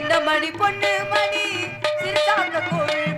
இந்த மணி பொண்ணு மணி சிறுசாந்த கோவில்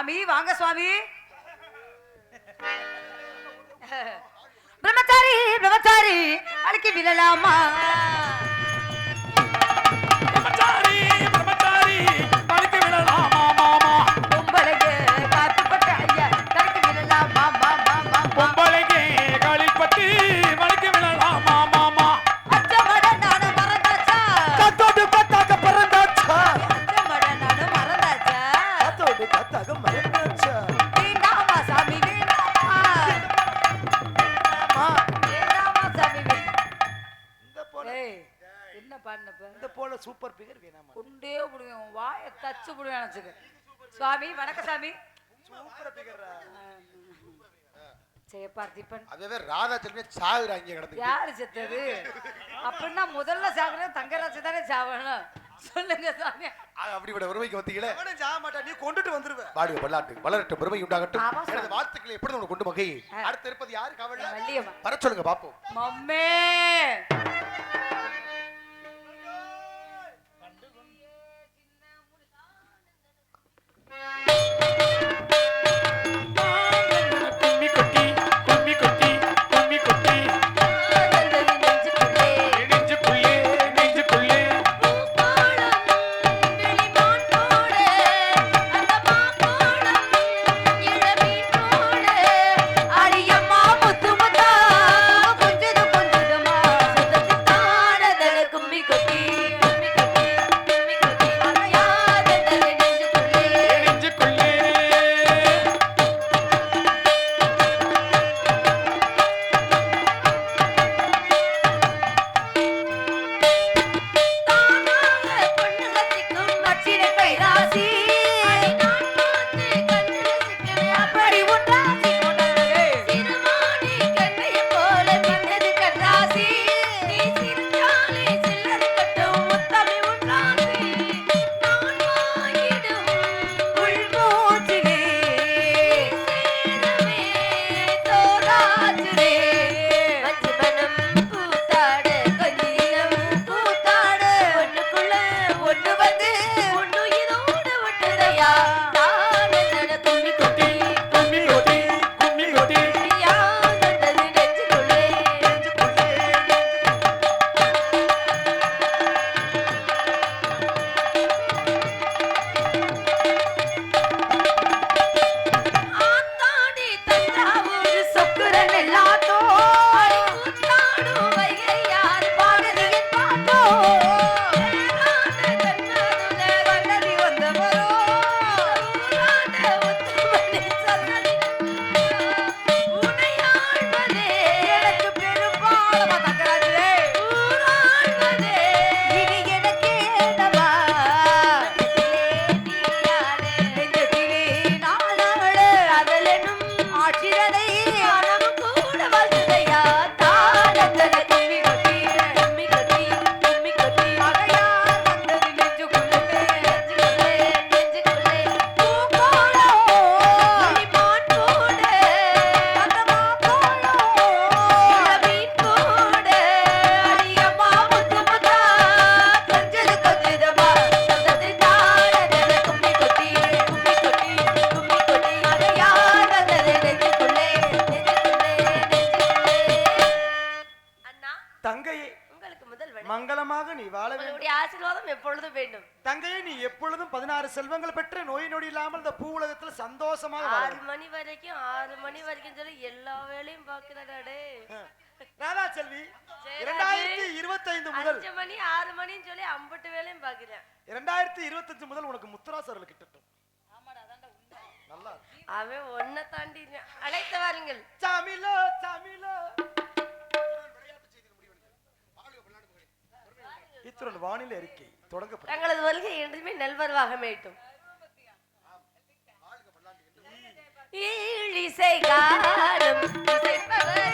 சுவாமி வாங்க சுவாமி. பிரம்மச்சாரி பிரம்மச்சாரி அழுக்கி விழலாமா? பார்த்திபன். அதுவே ராதா செல்வி அங்கே கிடந்து யாரு செத்தது? அப்படின்னா முதல்ல சாகுறது தங்கராஜ் தானே சாவணும். சொல்லுங்க சாமி. அப்படிப்பட்ட உரிமைக்கு வந்தீங்களே? அவனே ஜாக நீ கொண்டுட்டு வந்துருவ. வாடுக பல்லாட்டு. வளரட்டும் பெருமை உண்டாகட்டும். எனது எப்படி உங்களுக்கு கொண்டு மகை அடுத்து இருப்பது யாரு? கவலை வர சொல்லுங்க பாப்போம். மம்மே. பதினாறு செல்வங்கள் பெற்று நோய் நொடி இல்லாமல் இந்த பூ உலகத்துல சந்தோஷமாக வாழ ஆறு மணி வரைக்கும் ஆறு மணி வரைக்கும் சொல்லி எல்லா வேலையும் பாக்குறாடே ராதா செல்வி சரி, இரண்டாயிரத்தி ராஜு. இருபத்தைந்து முதல். அஞ்சு மணி ஆறு மணின்னு சொல்லி அம்பட்டு வேலையும் பாக்குறேன் இரண்டாயிரத்தி இருபத்தஞ்சு முதல் உனக்கு முத்துராசர்கள் கிட்டட்டும். நல்லா. அவன் ஒன்ன தாண்டி அழைத்து வாருங்கள். சாமிலோ சாமிலோ. இத்துடன் வானிலை அறிக்கை. தொடங்கப்படும் தங்களது வருகை என்றுமே நல்வரவாக மேட்டும் ஈழிசை காலம் இசைப்பவரே.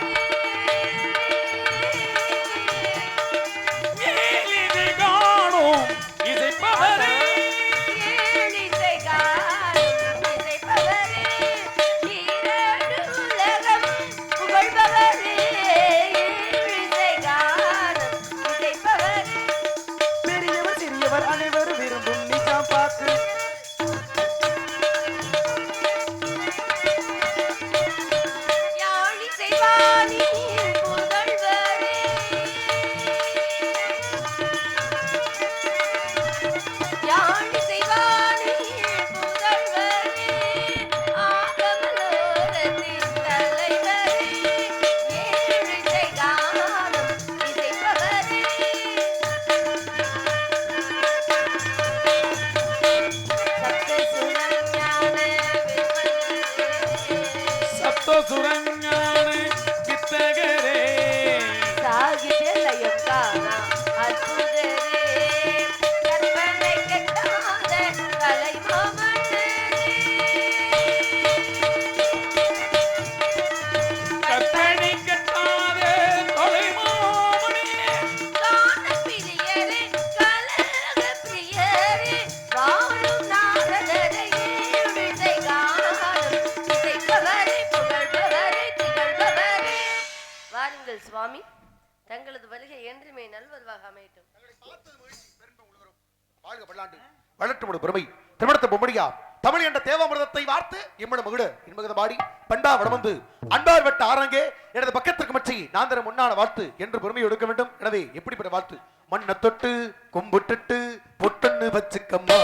பண்டா அன்பார் வெட்ட ஆரங்கே எனது பக்கத்திற்கு மச்சி நான் தர முன்னான வாழ்த்து என்று பெருமை எடுக்க வேண்டும். எனவே எப்படிப்பட்ட வாழ்த்து? மண்ணை தொட்டு கும்பிட்டுட்டு பொட்டன்னு வச்சுக்கம்மா.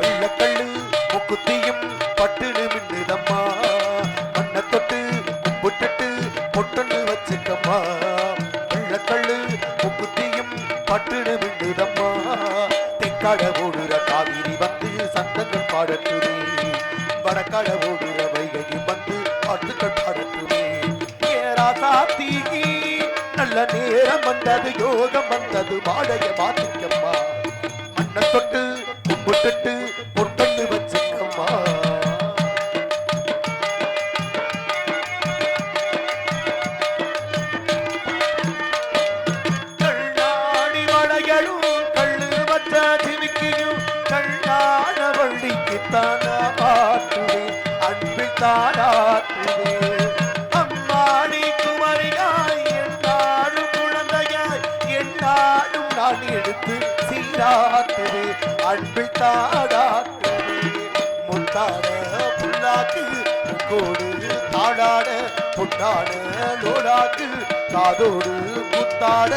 வெள்ளக்கல்லு முக்குத்தியும் பட்டுன்னு மின்னுதம்மா. மண்ணை தொட்டு கும்பிட்டுட்டு பொட்டன்னு வச்சுக்கம்மா. வெள்ளக்கல்லு முக்குத்தியும் பட்டுன்னு மின்னுதம்மா. தெற்காட ஓடுற காவிரி வந்து சந்தங்கள் பாடட்டுமே. வடக்காட யோகம் வந்தது யோகம் வந்தது வாழைய மாத்திக்கம்மா. மண்ணை தொட்டு கும்பிட்டுட்டு பொட்டன்னு வச்சுக்கம்மா. கண்ணாடி வளையலும் கள்ளு வச்ச சிமிக்கியும் கண்ணான வள்ளிக்கு தானா அன்பில் தானாட்டுவேன் சீராட்டுவேன் அன்பில் தானாட்டுவேன் முத்தான புல்லாக்கு கோடு தாடாட புட்டாட லோலாக்கு காதோடு முத்தாட.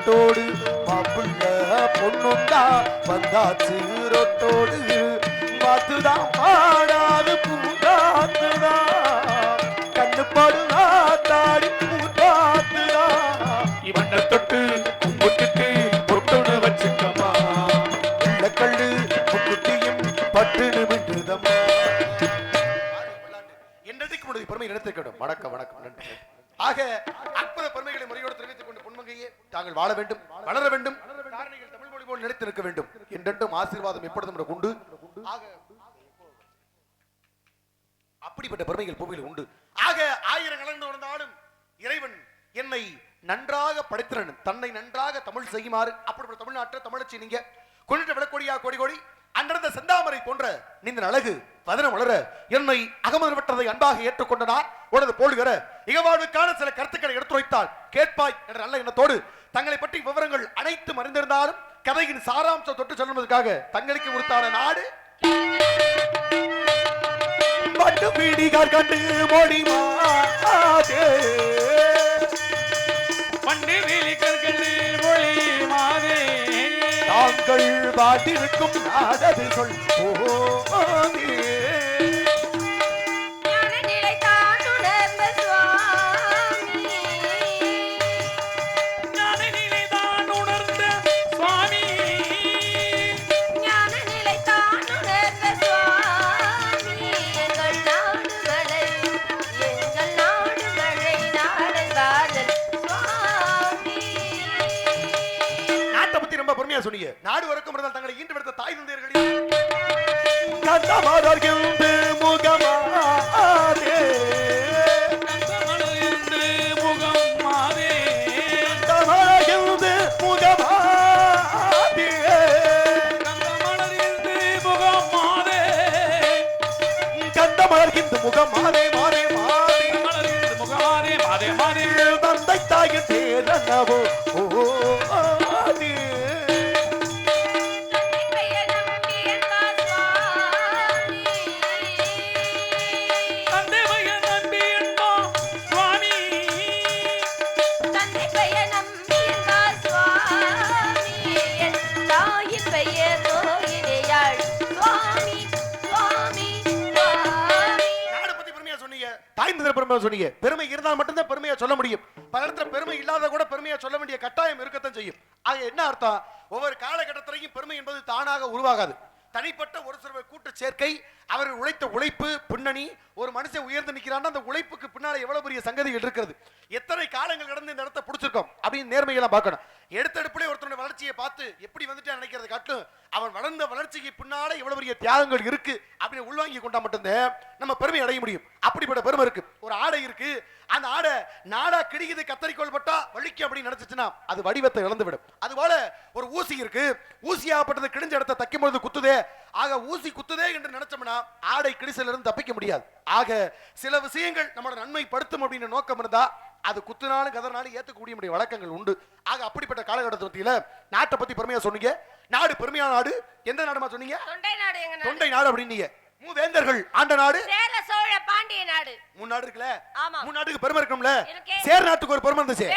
கேட்டோடு மாப்பிள்ள பொண்ணுண்டா வந்தாச்சு ரொட்டோடு மாத்துதான் பாடாது பூங்காத்துதா கண்ணு படுதா தாடி பூங்காத்துதா இவனை தொட்டு கும்பிட்டுட்டு பொட்டுன்னு வச்சுக்கமா கள்ளு முக்குத்தியும் பட்டுன்னு விட்டுதம்மா. முடிவு பெருமை நினைத்திருக்கட்டும் வணக்கம் வணக்கம் நன்றி. ஆக அற்புத பெருமைகளை முறையோடு தெரிவித்துக் கொண்டு நாங்கள் வாழ வேண்டும் வளர வேண்டும். தமிழ் மொழி போல் நினைத்திருக்க வேண்டும். என்றென்றும் ஆசீர்வாதம் எப்பொழுதும் உண்டு. அப்படிப்பட்ட பெருமைகள் பூமியில் உண்டு. ஆக ஆயிரம் கலந்து உணர்ந்தாலும் இறைவன் என்னை நன்றாக படைத்திறன் தன்னை நன்றாக தமிழ் செய்யுமாறு. அப்படிப்பட்ட தமிழ்நாட்டை தமிழச்சி நீங்க. கொண்டு விடக்கொடியா கோடி கோடி. அன்றந்த செந்தாமரை போன்ற நின்ற அழகு வதனம் வளர என்னை அகமதுபட்டதை அன்பாக ஏற்றுக்கொண்டனார் உனது போடுகிற இகவாழ்வுக்கான சில கருத்துக்களை எடுத்துரைத்தால் கேட்பாய் என்ற நல்ல எண்ணத்தோடு தங்களை பற்றி விவரங்கள் அனைத்தும் அறிந்திருந்தாலும் கதையின் சாராம்சம் தொட்டு சொல்வதற்காக தங்களுக்கு உறுத்தான நாடு. பட்டு பீடிகார் கண்டு மொழி மாதே. பண்டு வேலிக்கற்கள் மொழி மாதே. தாங்கள் பாட்டிருக்கும் நாடது சொல் போதே பெருமையா சொன்னீங்க. நாடு வரைக்கும் இருந்தால் தங்களை ஈண்டு எடுத்த தாய் கண்டமாதர்கின்ற முகமாதே முகமாதே மாதே மாதே மாதே மாதே மாதே தந்தை தாயின் தேரனவோ தாய் சொன்னீங்க. பெருமை இருந்தால் மட்டும்தான் பெருமையா சொல்ல முடியும். பல இடத்துல பெருமை இல்லாத கூட பெருமையா சொல்ல வேண்டிய கட்டாயம் இருக்கத்தான் செய்யும். அது என்ன அர்த்தம்? ஒவ்வொரு காலகட்டத்திலையும் பெருமை என்பது தானாக உருவாகாது. தனிப்பட்ட ஒரு சில கூட்டு சேர்க்கை அவர் உழைத்த உழைப்பு பின்னணி ஒரு மனுஷன் உயர்ந்து நிற்கிறான்னா அந்த உழைப்புக்கு பின்னால எவ்வளவு பெரிய சங்கதிகள் இருக்கிறது? எத்தனை காலங்கள் கடந்து இந்த இடத்தை பிடிச்சிருக்கோம்? அப்படின்னு நேர்மையெல்லாம் பார்க்கணும். எடுத்தெடுப்புல ஒருத்தனுடைய வளர்ச்சியை பார்த்து எப்படி வந்துட்டு நினைக்கிறது காட்டும் அவன் வளர்ந்த வளர்ச்சிக்கு பின்னால எவ்வளவு பெரிய தியாகங்கள் இருக்கு அப்படின்னு உள்வாங்கி கொண்டா மட்டும்தான் நம்ம பெருமை அடைய முடியும். அப்படிப்பட்ட பெருமை இருக்கு. ஒரு ஆடை இருக்கு. அந்த ஆடை நாடா கிடிக்குது கத்தரிக்கோள் பட்டா வலிக்கு அப்படின்னு நினைச்சிச்சுன்னா அது வடிவத்தை இழந்து விடும் அதுபோல ஒரு ஊசி இருக்கு. ஊசியாகப்பட்டது கிழிஞ்ச இடத்தை தைக்கும் பொழுது குத்துதே. ஆக ஊசி குத்துதே என்று நினைச்சோம்னா ஆடை கிழிசல இருந்து தப்பிக்க முடியாது. ஆக சில விஷயங்கள் நம்மளோட நன்மை படுத்தும் அப்படின்னு நோக்கம் இருந்தா அது குத்துனாலும் கதறினாலும் ஏத்துக்கூடிய முடிய வழக்கங்கள் உண்டு. ஆக அப்படிப்பட்ட காலகட்டத்தில் நாட்டை பத்தி பெருமையா சொன்னீங்க. நாடு பெருமையான நாடு. எந்த நாடுமா சொன்னீங்க? தொண்டை நாடு அப்படின்னீங்க. மூவேந்தர்கள் ஆண்ட நாடு. சேர சோழ பாண்டிய நாடு. மூணு நாடு இருக்குல்ல? ஆமா. மூணு நாட்டுக்கு பெருமை இருக்கும்ல? இருக்கே. சேர் நாட்டுக்கு ஒரு பெருமை இருந்துச்சு.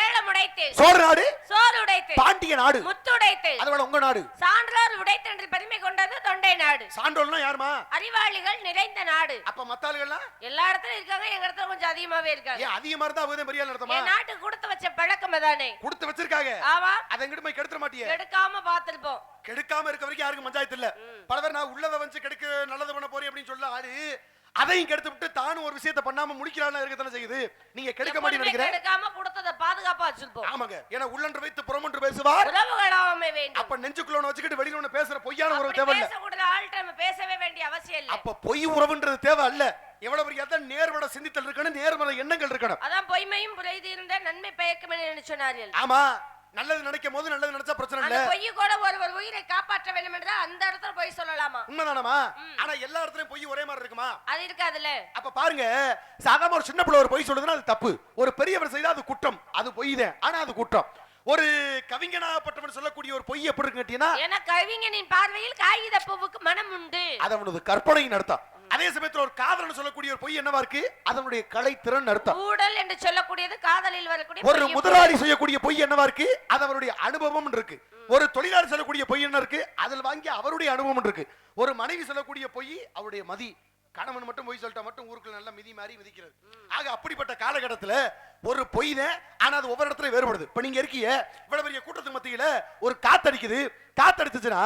சோழ நாடு. சோறு உடைத்து பாண்டிய நாடு. முத்துடைத்து அதுபோல உங்க நாடு. சான்றோர் உடைத்து என்று பெருமை கொண்டது தொண்டை நாடு. சான்றோல்னா யாருமா? அறிவாளிகள் நிறைந்த நாடு. அப்ப மத்தாளுகள்லாம் எல்லா இடத்துலயும் இருக்காங்க எங்க இடத்துல கொஞ்சம் அதிகமாவே இருக்காங்க. ஏன் அதிகமா இருந்தா அவங்க பெரிய நடத்தமா? என் நாட்டுக்கு கொடுத்து வச்ச பழக்கம் தானே கொடுத்து வச்சிருக்காங்க. ஆமா. அதை எங்கிட்ட போய் கெடுத்துற மாட்டியே? எடுக்காம பார்த்திருப்போம். கெடுக்காம இருக்க வரைக்கும் யாருக்கும் பஞ்சாயத்து இல்ல. பல பேர் நான் உள்ளத வந்து கெடுக்க நல்லது பண்ண போறேன் அப்படின்னு சொல்ல ஆளு அதையும் கெடுத்து விட்டு தானும் ஒரு விஷயத்தை பண்ணாம முடிக்கிறான்னு இருக்கத்தானே செய்யுது? நீங்க கெடுக்க மாட்டேன்னு நினைக்கிறேன்? எடுக்காம கொடுத்தத பாதுகாப்பா வச்சிருப்போம். ஆமாங்க. ஏன்னா உள்ளன்று வைத்து புறமொன்று பேசுவார். உறவுகளாமே வேண்டும். அப்ப நெஞ்சுக்குள்ள வச்சுக்கிட்டு வெளியில ஒண்ணு பேசுற பொய்யான உறவு அப்படி தேவையில்ல பேசக்கூடாத ஆள்கிட்ட நம்ம பேசவே வேண்டிய அவசியம் இல்ல. அப்ப பொய் உறவுன்றது தேவை அல்ல. எவ்வளவு பெரிய அதான் நேர்மட சிந்தித்தல் இருக்கணும் நேர்மறை எண்ணங்கள் இருக்கணும். அதான் பொய்மையும் புரைது இருந்த நன்மை பயக்கும் சொன்னார்கள் ஆமா. நல்லது நினைக்கும் போது நல்லது நினைச்சா பிரச்சனை இல்ல. பொய்யை கூட ஒருவர் உயிரை காப்பாற்ற வேண்டும் என்றால் அந்த இடத்துல பொய் சொல்லலாமா? உண்மைதானமா ஆனா எல்லா இடத்துலயும் பொய் ஒரே மாதிரி இருக்குமா? அது இருக்காதுல்ல. அப்ப பாருங்க சாதாரண ஒரு சின்ன பிள்ளை ஒரு பொய் சொல்லுதுன்னா அது தப்பு. ஒரு பெரியவர் செய்தா அது குற்றம். அது பொய் தான் ஆனா அது குற்றம். ஒரு கவிஞனாகப்பட்டவன் சொல்லக்கூடிய ஒரு பொய் எப்படி இருக்கு கேட்டீங்கன்னா ஏன்னா கவிஞனின் பார்வையில் காகித பூவுக்கு மனம் உண்டு. அது அவனது கற்பனையின் அர்த்தம். அதே சமயத்துல ஒரு காதலன் சொல்லக்கூடிய ஒரு பொய் என்னவா இருக்கு? அதனுடைய கலை திறன் அர்த்தம். ஊடல் என்று சொல்லக்கூடியது காதலில் வரக்கூடிய ஒரு முதலாளி செய்யக்கூடிய பொய் என்னவா இருக்கு? அது அவருடைய அனுபவம் இருக்கு. ஒரு தொழிலாளி சொல்லக்கூடிய பொய் என்ன இருக்கு? அதில் வாங்கி அவருடைய அனுபவம் இருக்கு. ஒரு மனைவி சொல்லக்கூடிய பொய் அவருடைய மதி. கணவன் மட்டும் பொய் சொல்லிட்டா மட்டும் ஊருக்குள்ள நல்ல மிதி மாதிரி மிதிக்கிறது. ஆக அப்படிப்பட்ட காலகட்டத்துல ஒரு பொய் தான். ஆனா அது ஒவ்வொரு இடத்துல வேறுபடுது. இப்ப நீங்க இருக்கீங்க இவ்வளவு பெரிய கூட்டத்துக்கு மத்தியில ஒரு காத்தடிக்குது. காத்தடிச்சுச்சுன்னா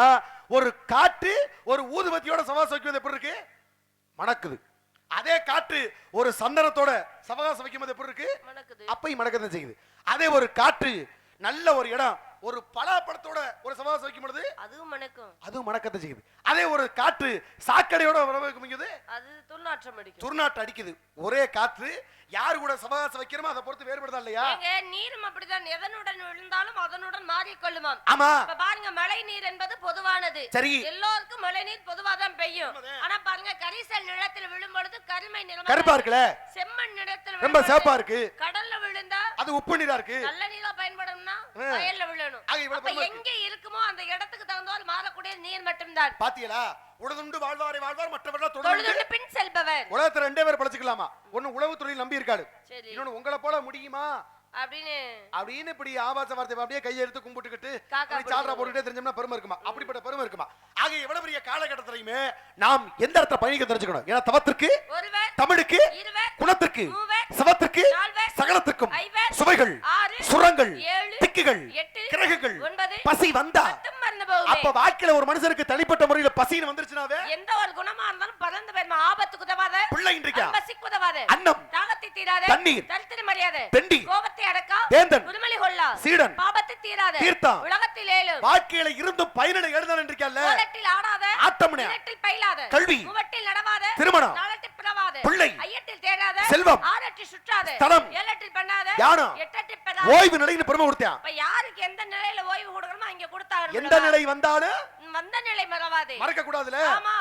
ஒரு காற்று ஒரு ஊதுபத்தியோட சவாசம் வைக்கிறது எப்படி இருக்கு? மணக்குது. அதே காற்று ஒரு சந்தனத்தோட சவகாசம் வைக்கும் போது எப்படி இருக்கு? அப்பையும் மணக்கத்தான் செய்யுது. அதே ஒரு காற்று நல்ல ஒரு இடம் ஒரு பலாப்பழத்தோட ஒரு சவகாசம் வைக்கும் பொழுது அதுவும் மணக்கும். அதுவும் மணக்கத்தை செய்யுது. அதே ஒரு காற்று சாக்கடையோட வரவைக்கும்போது அது துர்நாற்றம் அடிக்கும். துர்நாற்று அடிக்குது. ஒரே காற்று யாரு கூட சவகாசம் வைக்கிறோமோ அதை பொறுத்து வேறுபடுதா இல்லையா? நீரும் அப்படிதான். எதனுடன் விழுந்தாலும் அதனுடன் மாறிக்கொள்ளுமாம். ஆமா. இப்ப பாருங்க மழை நீர் என்பது பொதுவானது. சரி. எல்லோருக்கும் மழை நீர் பொதுவா தான் பெய்யும். ஆனா பாருங்க கரிசல் நிலத்தில் விழும் பொழுது கருமை நிறம் கருப்பா இருக்குல்ல? செம்மண் நிலத்தில் ரொம்ப பொழுது இருக்கு. கடல்ல விழுந்தா அது உப்பு நீரா இருக்கு. நல்ல நீரா பயன்படும்னா. வயல்ல விழணும். எங்க இருக்குமோ அந்த இடத்துக்கு தகுந்தவாறு மாறக்கூடிய நீர் மட்டும்தான். பாத்தீங்களா உடதுண்டு வாழ்வாரை வாழ்வார் மற்றவர்கள் தொடர்ந்து பின் செல்பவர். உலகத்துல ரெண்டே பேர் பழச்சிக்கலாமா ஒண்ணு உளவு தொழில் நம்பி இருக்காரு. இன்னொன்னு உங்களை போல முடியுமா? அப்படின்னு அப்படின்னு இப்படி ஆபாச வார்த்தை அப்படியே கையை எடுத்து கும்பிட்டுக்கிட்டு சால்ரா பிடிக்கிறது. போட்டுட்டே தெரிஞ்சோம்னா பெருமை இருக்குமா? அப்படிப்பட்ட பெருமை இருக்குமா? ஆக எவ்வளவு பெரிய காலகட்டத்திலையுமே நாம் எந்த இடத்துல பயணிக்க தெரிஞ்சுக்கணும்? ஏன்னா தவத்திற்கு தமிழுக்கு குணத்திற்கு சவத்திற்கு சகலத்திற்கும் சுவைகள் சுரங்கள் திக்குகள் கிரகுகள் பசி வந்தா அப்ப வாழ்க்கையில ஒரு மனுஷனுக்கு தனிப்பட்ட முறையில பசின்னு வந்துருச்சுனாவே? எந்த ஒரு குணமா இருந்தாலும் பறந்து போயிருமா ஆபத்துக்கு உதவாத. பிள்ளை இன்றைக்கா? பசிக்கு உதவாத. அன்னம் தாகத்தை தீராத. தண்ணீர். தரித்திர மரியாதை. தெண்டி கோபத்தை அடக்கா. வேந்தன் முதுமலி கொள்ளா. சீடன் பாபத்தை தீராத. தீர்த்தம். உலகத்தில் ஏழு. வாழ்க்கையில இருந்தும் பயனில எழுதான் கோலத்தில் ஆடாத. ஆட்டம்னே. பயிலாத. கல்வி. நடவாத. திருமணம். பிறவாத பிள்ளை. ஐயத்தில் தேடாத. செல்வம். ஆறற்றில் சுற்றாத. பண்ணாத. எட்டற்றில் பெறாத ஓய்வு நிலைன்னு பெருமை கொடுத்தான் இப்ப யாருக்கு எந்த நிலையில ஓய்வு கொடுக்கணுமோ அங்க கொடுத்தாங்க எந்த நிலை வந்தாலும் வந்த நிலை மறவாதே. மறக்க கூடாதுல.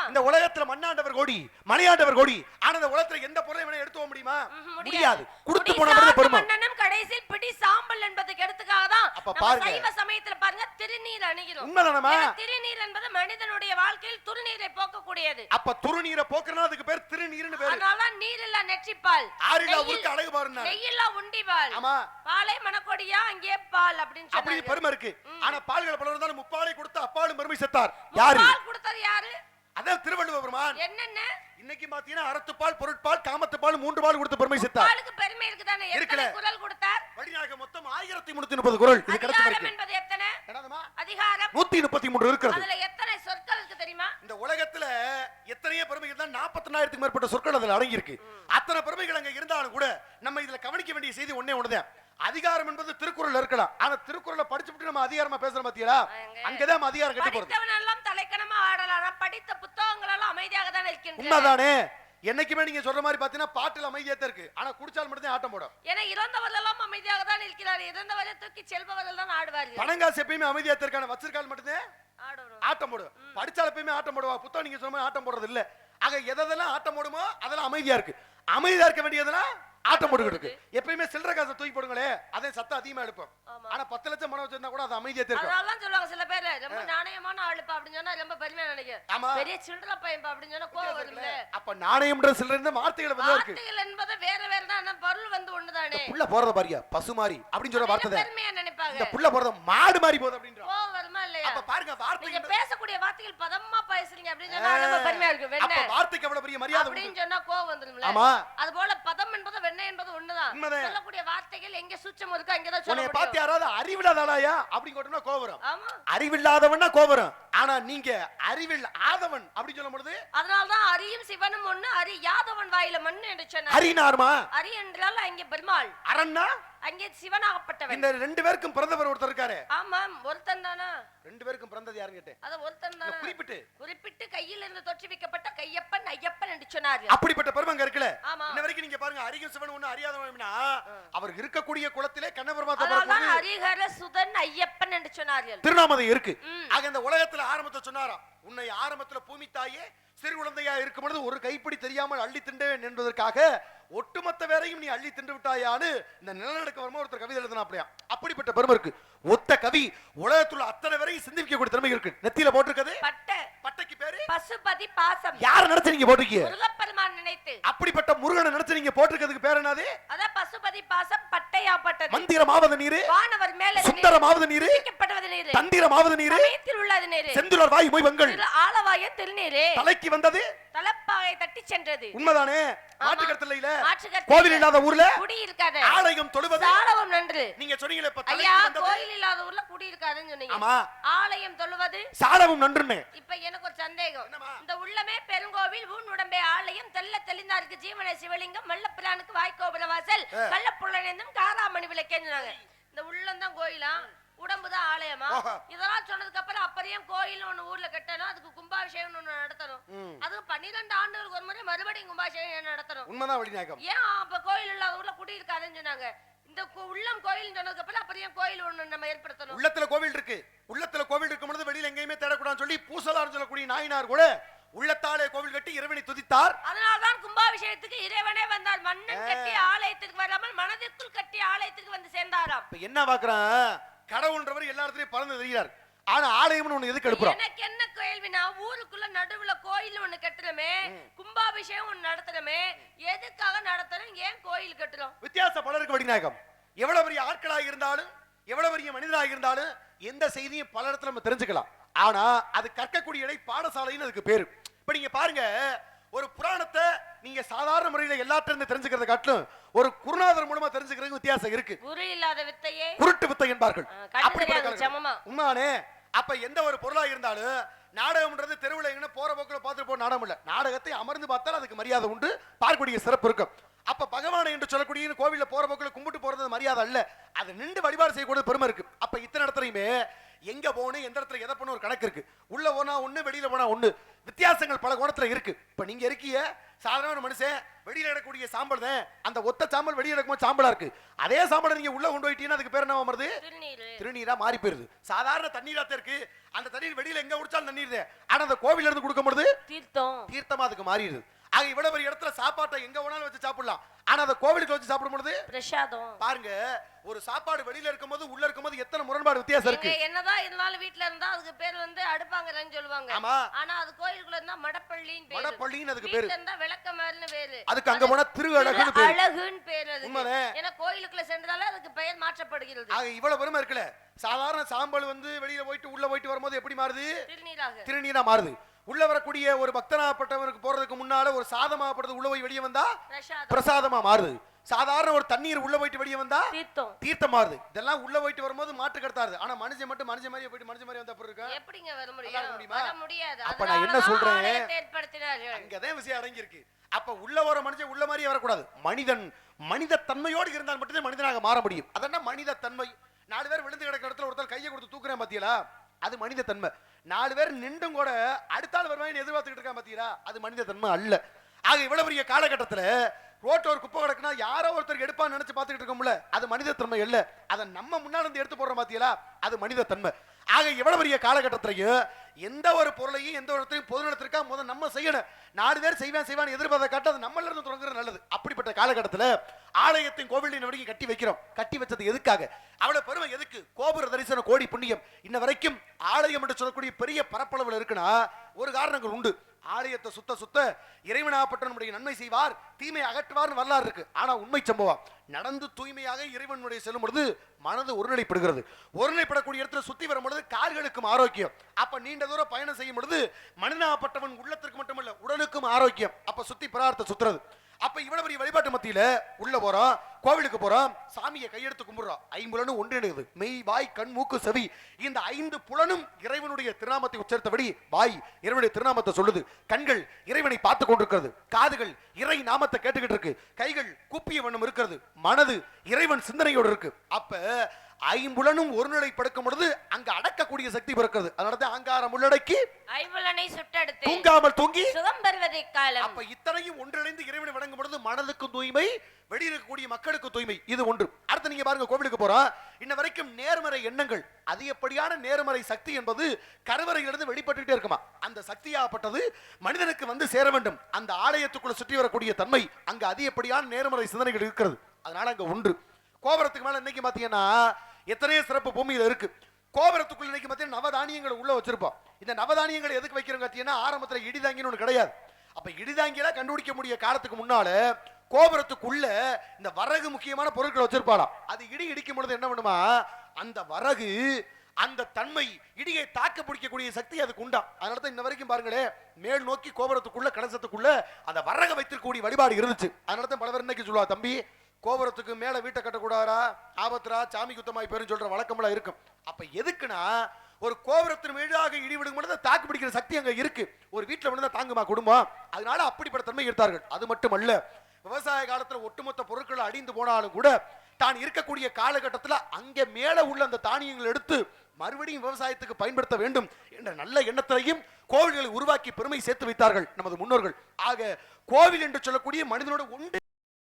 இந்த உலகத்துல மண்ணாண்டவர் கோடி மணியாண்டவர் கோடி ஆனா இந்த உலகத்துல எந்த பொருளை வேணா எடுத்து போக முடியுமா? முடியாது. கொடுத்து குடி போன பெருமை. மன்னனும் கடைசியில் பிடி சாம்பல் என்பதுக்கு எடுத்துக்காக தான் அப்ப பாருங்க. சைவ சமயத்துல பாருங்க திருநீர் அணுகிறோம். உண்மைதானமா திருநீர் என்பது மனிதனுடைய வாழ்க்கையில் துருநீரை போக்கக்கூடியது. அப்ப துருநீரை போக்குறனா அதுக்கு பேர் திருநீர்னு பேரு. அதனால நீரில்லா நெற்றிப்பால். ஆறில்லா நெய்யில்- உருக்கு அழகு பாருங்க நெய்யில்லா உண்டிபால் ஆமா. பாலை மணக்கொடியா? அங்கே பால் அப்படின்னு அப்படி பெருமை இருக்கு. ஆனா பால்கள் பலர் முப்பாலை கொடுத்து அப்பாலும் பெருமை செத்தார். யாரு? பால் கொடுத்தது யாரு? அதான் திருவள்ளுவர் பெருமான். என்னென்ன? இன்னைக்கு பாத்தீங்கன்னா அறத்துப்பால் பொருட்பால் காமத்துப்பால் மூன்று பால் கொடுத்து பெருமை செத்தார். பாலுக்கு பெருமை இருக்குதானே? எத்தனை இருக்குல்ல. குரல் கொடுத்தார்? வழியாக மொத்தம் ஆயிரத்தி முன்னூத்தி முப்பது குரல். இது கிடைச்ச அதிகாரம் வரைக்கும். என்பது எத்தனை? என்னதும்மா? அதிகாரம். நூத்தி முப்பத்தி மூன்று இருக்கிறது. அதுல எத்தனை சொற்கள் இருக்கு தெரியுமா? இந்த உலகத்துல எத்தனையோ பெருமைகள் தான் நாற்பத்தி மேற்பட்ட சொற்கள் அதுல அடங்கி இருக்கு அத்தனை பெருமைகள் அங்க இருந்தாலும் கூட நம்ம இதுல கவனிக்க வேண்டிய செய்தி ஒண்ணே ஒண்ணுதான். அதிகாரம் என்பது திருக்குறள் இருக்கலாம். ஆனா திருக்குறளை படிச்சுட்டு நம்ம அதிகாரமா பேசுறோம் பாத்தீங்களா? அங்க அங்கதான் நம்ம அதிகாரம் கட்டி போறது. படித்தவன் எல்லாம் தலைக்கணமா ஆடலாம். படித்த புத்தகங்கள் எல்லாம் அமைதியாக தான் இருக்கின்றன? உண்மைதானே? என்னைக்குமே நீங்க சொல்ற மாதிரி பாத்தீங்கன்னா பாட்டுல அமைதியா தான் இருக்கு. ஆனா குடிச்சால் மட்டும் தான் ஆட்டம் போடும். ஏன்னா இறந்தவர்கள் எல்லாம் அமைதியாக தான் இருக்கிறார் இறந்தவரை தூக்கி செல்பவர்கள் தான் ஆடுவார்கள். பணங்காசு எப்பயுமே அமைதியா இருக்கான? வச்சிருக்கால் மட்டும்தான் ஆட்டம் போடும். படிச்சால் எப்பயுமே ஆட்டம் போடுவா. புத்தகம் நீங்க சொன்ன மாதிரி ஆட்டம் போடுறது இல்ல. ஆக எதெல்லாம் ஆட்டம் போடுமோ அதெல்லாம் அமைதியா இருக்கு. அமைதியா இருக்க வேண்டியதெல்லாம் ஆட்டம் போட்டுக்கிட்டு இருக்கு. எப்பயுமே சில்லற காசை தூக்கி போடுங்களே அதே சத்தம் அதிகமா எடுப்போம். ஆனா பத்து லட்சம் பணம் வச்சிருந்தா கூட அது அமைதியா இருக்கும். அதனால சொல்லுவாங்க சில பேர் ரொம்ப நாணயமான ஆளுப்பா அப்படின்னு சொன்னா ரொம்ப பெருமையா நினைக்க ஆமா. பெரிய சில்லற பையன்பா அப்படின்னு சொன்னா கோவம் வரும்ல. அப்ப நாணயம்ன்ற சில்லற இருந்த வார்த்தைகள் வந்து இருக்கு. வார்த்தைகள் என்பது வேற வேற தான் ஆனா பொருள் வந்து ஒண்ணுதானே? புள்ள போறத பாரியா பசு மாதிரி அப்படின்னு சொல்ற வார்த்தை பெருமையா நினைப்பாங்க? இந்த புள்ள போறத மாடு மாதிரி போகுது அப்படின்றோம். கோவம் வருமா இல்லையா? அப்ப பாருங்க வார்த்தை பேசக்கூடிய வார்த்தைகள் பதமா பேசுறீங்க அப்படின்னு சொன்னா ரொம்ப பெருமையா இருக்கு அப்ப வார்த்தைக்கு பெரிய மரியாதை அப்படின்னு சொன்னா கோவம் வந்துரும்ல? ஆமா. அது போல பதம் என்பது வெண்ணெய் என்பது ஒண்ணுதான். சொல்லக்கூடிய வார்த்தைகள் எங்க சூச்சம் இருக்கோ அங்கதான் சொல்ல உன்னைய முடியும். பார்த்து யாராவது அறிவில்லாதாளாயா அப்படின்னு கேட்டோம்னா ஆமா. அறிவில்லாதவன்னா கோபம் வரும். ஆனா நீங்க அறிவில் ஆதவன் அப்படின்னு சொல்லும் பொழுது அதனாலதான் அரியும் சிவனும் ஒண்ணு அரி யாதவன் வாயில மண்ணு என்று சொன்னார். ஹரினாருமா அரி என்றால் அங்கே பெருமாள். அரண்னா அங்கே சிவனாகப்பட்டவன். இந்த ரெண்டு பேருக்கும் பிறந்தவர் ஒருத்தர் இருக்காரு. ஆமாம் ஒருத்தன் தானா? ரெண்டு பேருக்கும் பிறந்தது யாருன்னு கேட்டேன். அத ஒருத்தன் தானா. குறிப்பிட்டு. குறிப்பிட்டு கையில் இருந்து தொற்றி வைக்கப்பட்ட கையப்பன் ஐயப்பன் என்று சொன்னார் அப்படிப்பட்ட பெருமை அங்க இருக்குல்ல? இன்ன வரைக்கும் நீங்க பாருங்க அரிகம் சிவன் ஒண்ணு அறியாதவன்னா அவர் இருக்கக்கூடிய குளத்திலே கண்ணபெருமா அதனால்தான் பிறக்கும் ஹரிஹர சுதன் ஐயப்பன் என்று சொன்னார்கள். திருநாமதை இருக்கு. ஆக இந்த உலகத்துல ஆரம்பத்தை சொன்னாராம். உன்னை ஆரம்பத்துல பூமி தாயே சிறு குழந்தையா இருக்கும் பொழுது ஒரு கைப்பிடி தெரியாமல் அள்ளி திண்டேன் என்பதற்காக ஒட்டுமொத்த வேறையும் நீ அள்ளி தின்று விட்டாயான்னு இந்த நிலநடுக்க வருமா ஒருத்தர் கவிதை எழுதினா அப்படியா அப்படிப்பட்ட பெருமை இருக்கு. ஒத்த கவி உலகத்துல அத்தனை வரையும் சிந்திக்கக்கூடிய திறமை இருக்கு. நெத்தியில போட்டிருக்கிறது பட்ட. பட்டைக்கு பேரு? பசுபதி பாசம். யார நினைச்சு நீங்க போட்டிருக்கீங்க? முருகப்பெருமான் நினைத்து. அப்படிப்பட்ட முருகனை நினைச்சு நீங்க போட்டிருக்கிறதுக்கு பேர் என்னது? அதான் பசுபதி பாசம் பட்ட மட்டையாப்பட்டது மந்திரமாவது நீரு வானவர் மேல சுந்தரமாவது நீரு தந்திரமாவது நீரு உள்ளது நீரு. செந்துலர் வாய் மொய்வங்கள் திரு ஆலவாய திருநீரு. தலைக்கு வந்தது? தலப்பாகை தட்டி சென்றது. உண்மைதானே? கோவில். இல்லாத ஊர்ல? குடி இருக்காத ஆலயம் தொழுவது சாலவம் நன்று. நீங்க சொன்னீங்களே இப்ப ஐயா தலைக்கு வந்தது? கோயில் இல்லாத ஊர்ல குடி இருக்காதுன்னு சொன்னீங்க. ஆமா. ஆலயம் தொழுவது? சாலவும் நன்றுன்னு இப்ப எனக்கு ஒரு சந்தேகம்? இந்த உள்ளமே பெருங்கோவில் ஊன் உடம்பே ஆலயம் தெல்ல தெளிந்தாருக்கு ஜீவன சிவலிங்கம் வெள்ளப்பிரானுக்கு வாய்க்கோபுர வாசல் கள்ளப்புள்ளனேந்தும் காராமணி விளக்கேன்னு சொன்னாங்க. இந்த உள்ளம் தான் கோயிலா? உடம்பு தான் ஆலயமா. இதெல்லாம் சொன்னதுக்கு அப்புறம் அப்புறம் கோயில் ஒண்ணு ஊர்ல கட்டணும் அதுக்கு கும்பாபிஷேகம் ஒண்ணு நடத்தணும். அதுவும் பன்னிரெண்டு ஆண்டுகளுக்கு ஒரு முறை மறுபடியும் கும்பாபிஷேகம் நடத்தணும்? உண்மைதான் ஏன் அப்ப கோயில் இல்லாத ஊர்ல குடி இருக்காதுன்னு சொன்னாங்க? இந்த உள்ளம் கோயில் சொன்னதுக்கு அப்புறம் அப்புறம் கோயில் ஒண்ணு நம்ம ஏற்படுத்தணும்? உள்ளத்துல கோவில் இருக்கு. உள்ளத்துல கோவில் இருக்கும் பொழுது வெளியில எங்கேயுமே தேடக்கூடாதுன்னு சொல்லி பூசலார் சொல்லக்கூடிய நாயினார் கூட உள்ளத்தாலே கோவில் கட்டி இறைவனை துதித்தார். அதனால்தான் கும்பாபிஷேகத்துக்கு இறைவனே வந்தார். மன்னன் கட்டிய ஆலயத்திற்கு வராமல் மனதிற்குள் கட்டிய ஆலயத்திற்கு வந்து சேர்ந்தாராம். என்ன பாக்குறான்? கடவுள்ன்றவர் எல்லா இடத்துலயும் பறந்து தெரிகிறார். ஆனா ஆலயம்னு ஒண்ணு எதுக்கு எடுப்புறோம் எனக்கு என்ன கேள்வினா ஊருக்குள்ள நடுவுல கோயில் ஒண்ணு கட்டுறமே கும்பாபிஷேகம் ஒண்ணு நடத்துறமே எதுக்காக நடத்துறோம் ஏன் கோயில் கட்டுறோம்? வித்தியாச பலருக்கு வடிநாயகம் எவ்வளவு பெரிய ஆட்களாக இருந்தாலும் எவ்வளவு பெரிய மனிதனாக இருந்தாலும் எந்த செய்தியும் பல இடத்துல நம்ம தெரிஞ்சுக்கலாம். ஆனா அது கற்கக்கூடிய இடை பாடசாலைன்னு அதுக்கு பேரு. இப்ப நீங்க பாருங்க ஒரு புராணத்தை நீங்க சாதாரண முறையில எல்லாத்துல இருந்து தெரிஞ்சுக்கிறத காட்டிலும் ஒரு குருநாதர் மூலமா தெரிஞ்சுக்கிறதுக்கு வித்தியாசம் இருக்கு. குரு இல்லாத வித்தையே. குருட்டு வித்தை என்பார்கள். உண்மையானே அப்ப எந்த ஒரு பொருளா இருந்தாலும் நாடகம்ன்றது தெருவில் எங்கன்னா போற போக்குல பார்த்துட்டு போற நாடகம் இல்ல. நாடகத்தை அமர்ந்து பார்த்தால் அதுக்கு மரியாதை உண்டு பார்க்கக்கூடிய சிறப்பு இருக்கும். அப்ப பகவானை என்று சொல்லக்கூடிய கோவில்ல போற போக்குல கும்பிட்டு போறது மரியாதை அல்ல. அது நின்று வழிபாடு செய்யக்கூடிய பெருமை இருக்கு. அப்ப இத்தனை இடத்துலயுமே எங்க போகணும் எந்த இடத்துல எதை பண்ண ஒரு கணக்கு இருக்கு. உள்ள போனா ஒண்ணு வெளியில போனா ஒண்ணு. வித்தியாசங்கள் பல கோணத்துல இருக்கு. இப்ப நீங்க இருக்கீங்க சாதாரண மனுஷன் வெளியில இடக்கூடிய சாம்பல் தான். அந்த ஒத்த சாம்பல் வெளியில எடுக்கும்போது சாம்பலா இருக்கு. அதே சாம்பலை நீங்க உள்ள கொண்டு போயிட்டீங்கன்னா அதுக்கு பேர் என்ன வருது? திருநீரு. மாறி போயிருது. சாதாரண தண்ணீரா தான் இருக்கு. அந்த தண்ணீர் வெளியில எங்க குடிச்சாலும் தண்ணீர் தான். ஆனா அந்த கோவில்ல இருந்து கொடுக்கும் பொழுது தீர்த்தம். தீர்த்தமா அதுக்கு மாறிடுது. ஆக இவ்வளவு பெரிய இடத்துல சாப்பாட்டை எங்க வேணாலும் வச்சு சாப்பிடலாம். ஆனா அந்த கோவிலுக்கு வச்சு சாப்பிடும் பொழுது பிரசாதம். பாருங்க ஒரு சாப்பாடு வெளியில இருக்கும்போது உள்ள இருக்கும்போது எத்தனை முரண்பாடு வித்தியாசம் இருக்கு. என்னதான் இருந்தாலும் வீட்ல இருந்தா அதுக்கு பேர் வந்து அடுப்பாங்கறன்னு சொல்லுவாங்க. ஆமா. ஆனா அது கோயிலுக்குள்ள இருந்தா மடப்பள்ளின்னு பேரு. மடப்பள்ளின்னு அதுக்கு பேரு. இருந்தா விளக்கமாறுன்னு பேரு. அதுக்கு அங்க போனா திரு அழகுன்னு பேரு. அழகுன்னு பேரு உண்மைதானே? ஏன்னா கோயிலுக்குள்ள சென்றதால அதுக்கு பெயர் மாற்றப்படுகிறது. ஆக இவ்வளவு பெருமை இருக்குல்ல. சாதாரண சாம்பல் வந்து வெளியில போயிட்டு உள்ள போயிட்டு வரும்போது எப்படி மாறுது? திருநீராக. திருநீரா மாறுது. உள்ள வரக்கூடிய ஒரு பக்தனாகப்பட்டவருக்கு போறதுக்கு முன்னால ஒரு சாதமாகப்பட்டது உள்ள போய் வெளியே வந்தா? பிரசாதம். மாறுது. சாதாரண ஒரு தண்ணீர் உள்ள போயிட்டு வெளியே வந்தா? தீர்த்தம். தீர்த்தம் மாறுது. இதெல்லாம் உள்ள போயிட்டு வரும்போது மாற்று கடத்தாது ஆனா மனுஷன் மட்டும் மனுஷன் மாதிரியே போயிட்டு மனுஷன் மாதிரி வந்த இருக்கா எப்படிங்க வர முடியும்? முடியாது. அப்ப நான் என்ன சொல்றேன்? அங்கதான் விஷயம் அடங்கி இருக்கு அப்ப உள்ள வர மனுஷன் உள்ள மாதிரியே வரக்கூடாது. மனிதன் மனித தன்மையோடு இருந்தால் மட்டும்தான் மனிதனாக மாற முடியும். அதென்ன மனித தன்மை நாலு பேர் விழுந்து கிடக்கிற இடத்துல ஒருத்தர் கையை கொடுத்து தூக்குறேன் பாத்தீங்களா அது மனித தன்மை நாலு பேர் நின்றும் கூட அடுத்த ஆள் வருவாங்கன்னு எதிர்பார்த்துக்கிட்டு இருக்கான் பாத்தீங்களா? அது மனித தன்மை அல்ல. ஆக இவ்வளவு பெரிய காலகட்டத்துல ரோட்டில் ஒரு குப்பை கிடக்குனா யாரோ ஒருத்தர் எடுப்பான்னு நினைச்சு பார்த்துக்கிட்டு இருக்கோம்ல அது மனித தன்மை இல்ல அதை நம்ம முன்னாடி இருந்து எடுத்து போடுறோம் பார்த்தீங்களா அது மனித தன்மை. ஆக எவ்வளவு பெரிய காலகட்டத்திலையும் எந்த ஒரு பொருளையும் எந்த ஒரு இடத்துலையும் பொது இடத்திற்கா முதல் நம்ம செய்யணும். நாலு பேர் செய்வேன் செய்வான் எதிர்பார்த்த காட்டு அது நம்மள இருந்து தொடங்குறது நல்லது. அப்படிப்பட்ட காலகட்டத்தில் ஆலயத்தின் கோவிலின் வரைக்கும் கட்டி வைக்கிறோம். கட்டி வச்சது எதுக்காக? அவ்வளவு பெருமை எதுக்கு? கோபுர தரிசன கோடி புண்ணியம். இன்ன வரைக்கும் ஆலயம் என்று சொல்லக்கூடிய பெரிய பரப்பளவில் இருக்குன்னா ஒரு காரணங்கள் உண்டு. ஆலயத்தை சுத்த சுத்த இறைவனாகப்பட்டனுடைய நன்மை செய்வார் தீமை அகற்றுவார்னு வரலாறு இருக்கு. ஆனா உண்மை சம்பவம் நடந்து தூய்மையாக இறைவனுடைய செல்லும் பொழுது மனது ஒருநிலைப்படுகிறது. ஒருநிலைப்படக்கூடிய இடத்துல சுத்தி வரும் பொழுது கால்களுக்கும் ஆரோக்கியம். அப்ப நீண்ட தூரம் பயணம் செய்யும் பொழுது மனிதனாகப்பட்டவன் உள்ளத்திற்கு மட்டுமல்ல உடலுக்கும் ஆரோக்கியம். அப்ப சுத்தி பிரார்த்த சுத்துறது. அப்ப இவ்வளவு பெரிய வழிபாட்டு மத்தியில உள்ள போறோம் கோவிலுக்கு போறோம் சாமியை கையெடுத்து கும்பிடுறோம் ஐம்புலனும் ஒன்றிணைது மெய் வாய் கண் மூக்கு செவி. இந்த ஐந்து புலனும் இறைவனுடைய திருநாமத்தை உச்சரித்தபடி வாய் இறைவனுடைய திருநாமத்தை சொல்லுது. கண்கள் இறைவனை பார்த்து கொண்டிருக்கிறது. காதுகள் இறை நாமத்தை கேட்டுக்கிட்டு இருக்கு. கைகள் கூப்பிய வண்ணம் இருக்கிறது. மனது இறைவன் சிந்தனையோடு இருக்கு. அப்ப ஐம்புலனும் ஒருநிலைப்படுக்கும் பொழுது அங்க அடக்கக்கூடிய சக்தி பிறக்கிறது. அதனால தான் அங்காரம் உள்ளடக்கி ஐம்புலனை சுட்டெடுத்து தூங்காமல் தூங்கி சுகம் பெறுவதை காலம். அப்ப இத்தனையும் ஒன்றிணைந்து இறைவனை வணங்கும் பொழுது மனதுக்கு தூய்மை வெளியில் இருக்கக்கூடிய மக்களுக்கு தூய்மை. இது ஒன்று. அடுத்து நீங்க பாருங்க கோவிலுக்கு போறோம் இன்ன வரைக்கும் நேர்மறை எண்ணங்கள் அதிகப்படியான நேர்மறை சக்தி என்பது கருவறையிலிருந்து வெளிப்பட்டுட்டே இருக்குமா? அந்த சக்தியாகப்பட்டது மனிதனுக்கு வந்து சேர வேண்டும். அந்த ஆலயத்துக்குள்ள சுற்றி வரக்கூடிய தன்மை அங்க அதிகப்படியான நேர்மறை சிந்தனைகள் இருக்கிறது. அதனால அங்க ஒன்று. கோபுரத்துக்கு மேல இன்னைக்கு பாத்தீங்கன்னா எத்தனையோ சிறப்பு பூமியில் இருக்கு. கோபுரத்துக்குள்ள இன்னைக்கு பார்த்தீங்கன்னா நவதானியங்களை உள்ள வச்சிருப்போம் இந்த நவதானியங்களை எதுக்கு வைக்கிறோம் பார்த்தீங்கன்னா ஆரம்பத்தில் இடிதாங்கின்னு ஒன்று கிடையாது. அப்போ இடிதாங்கியெல்லாம் கண்டுபிடிக்க முடிய காலத்துக்கு முன்னால கோபுரத்துக்குள்ள இந்த வரகு முக்கியமான பொருட்களை வச்சிருப்பாளாம். அது இடி இடிக்கும் பொழுது என்ன பண்ணுமா அந்த வரகு அந்த தன்மை இடியை தாக்க பிடிக்கக்கூடிய சக்தி அதுக்கு உண்டா. அதனால தான் இன்ன வரைக்கும் பாருங்களேன் மேல் நோக்கி கோபுரத்துக்குள்ள கலசத்துக்குள்ள அந்த வரக வைத்திருக்கக்கூடிய வழிபாடு இருந்துச்சு. அதனால தான் பல பேர் இன்னைக்கு சொல்லுவா தம்பி கோபுரத்துக்கு மேல வீட்டை கட்டக்கூடாதா? ஆபத்துரா? சாமி குத்தமாய் பேரும் சொல்ற வழக்கமெல்லாம் இருக்கும். அப்ப எதுக்குன்னா ஒரு கோபுரத்தின் மீதாக இடி விடும் பொழுது தாக்கு பிடிக்கிற சக்தி அங்க இருக்கு. ஒரு வீட்டுல விழுந்தா தாங்குமா குடும்பம்? அதனால அப்படிப்பட்ட தன்மை இருந்தார்கள் அது மட்டுமல்ல விவசாய காலத்துல ஒட்டுமொத்த பொருட்கள் அடிந்து போனாலும் கூட தான் இருக்கக்கூடிய காலகட்டத்துல அங்க மேல உள்ள அந்த தானியங்கள் எடுத்து மறுபடியும் விவசாயத்துக்கு பயன்படுத்த வேண்டும் என்ற நல்ல எண்ணத்திலையும் கோவில்களை உருவாக்கி பெருமை சேர்த்து வைத்தார்கள் நமது முன்னோர்கள். ஆக கோவில் என்று சொல்லக்கூடிய மனிதனோட ஒன்று